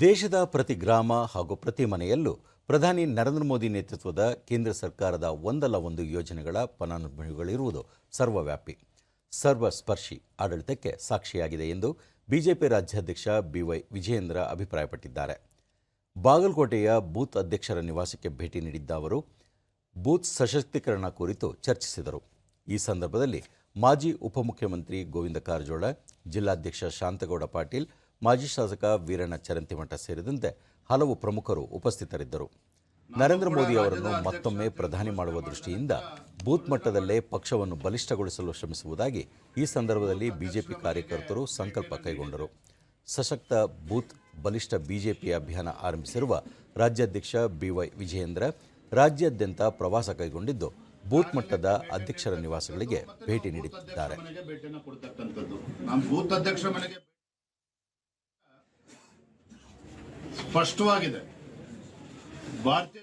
ದೇಶದ ಪ್ರತಿ ಗ್ರಾಮ ಹಾಗೂ ಪ್ರತಿ ಮನೆಯಲ್ಲೂ ಪ್ರಧಾನಿ ನರೇಂದ್ರ ಮೋದಿ ನೇತೃತ್ವದ ಕೇಂದ್ರ ಸರ್ಕಾರದ ಒಂದಲ್ಲ ಒಂದು ಯೋಜನೆಗಳ ಫಲಾನುಭವಿಗಳಿರುವುದು ಸರ್ವವ್ಯಾಪಿ. ಸರ್ವಸ್ಪರ್ಶಿ ಆಡಳಿತಕ್ಕೆ ಸಾಕ್ಷಿಯಾಗಿದೆ ಎಂದು ಬಿಜೆಪಿ ರಾಜ್ಯಾಧ್ಯಕ್ಷ ಬಿವೈ ವಿಜಯೇಂದ್ರ ಅಭಿಪ್ರಾಯಪಟ್ಟಿದ್ದಾರೆ. ಬಾಗಲಕೋಟೆಯ ಬೂತ್ ಅಧ್ಯಕ್ಷರ ನಿವಾಸಕ್ಕೆ ಭೇಟಿ ನೀಡಿದ್ದ ಅವರು, ಬೂತ್ ಸಶಕ್ತೀಕರಣ ಕುರಿತು ಚರ್ಚಿಸಿದರು. ಈ ಸಂದರ್ಭದಲ್ಲಿ ಮಾಜಿ ಉಪಮುಖ್ಯಮಂತ್ರಿ ಗೋವಿಂದ ಕಾರಜೋಳ, ಜಿಲ್ಲಾಧ್ಯಕ್ಷ ಶಾಂತಗೌಡ ಪಾಟೀಲ್ ಮಾಜಿ ಶಾಸಕ ವೀರಣ್ಣ ಚರಂತಿಮಠ ಸೇರಿದಂತೆ ಹಲವು ಪ್ರಮುಖರು ಉಪಸ್ಥಿತರಿದ್ದರು. ನರೇಂದ್ರ ಮೋದಿ ಅವರನ್ನು ಮತ್ತೊಮ್ಮೆ ಪ್ರಧಾನಿ ಮಾಡುವ ದೃಷ್ಟಿಯಿಂದ ಬೂತ್ ಮಟ್ಟದಲ್ಲೇ ಪಕ್ಷವನ್ನು ಬಲಿಷ್ಠಗೊಳಿಸಲು ಶ್ರಮಿಸುವುದಾಗಿ ಈ ಸಂದರ್ಭದಲ್ಲಿ ಬಿಜೆಪಿ ಕಾರ್ಯಕರ್ತರು ಸಂಕಲ್ಪ ಕೈಗೊಂಡರು. ಸಶಕ್ತ ಬೂತ್ ಬಲಿಷ್ಠ ಬಿಜೆಪಿ ಅಭಿಯಾನ ಆರಂಭಿಸಿರುವ ರಾಜ್ಯಾಧ್ಯಕ್ಷ ಬಿವೈ ವಿಜಯೇಂದ್ರ ರಾಜ್ಯಾದ್ಯಂತ ಪ್ರವಾಸ ಕೈಗೊಂಡಿದ್ದು ಬೂತ್ ಮಟ್ಟದ ಅಧ್ಯಕ್ಷರ ನಿವಾಸಗಳಿಗೆ ಭೇಟಿ ನೀಡುತ್ತಿದ್ದಾರೆ ಸ್ಪಷ್ಟವಾಗಿದೆ. ಭಾರತೀಯ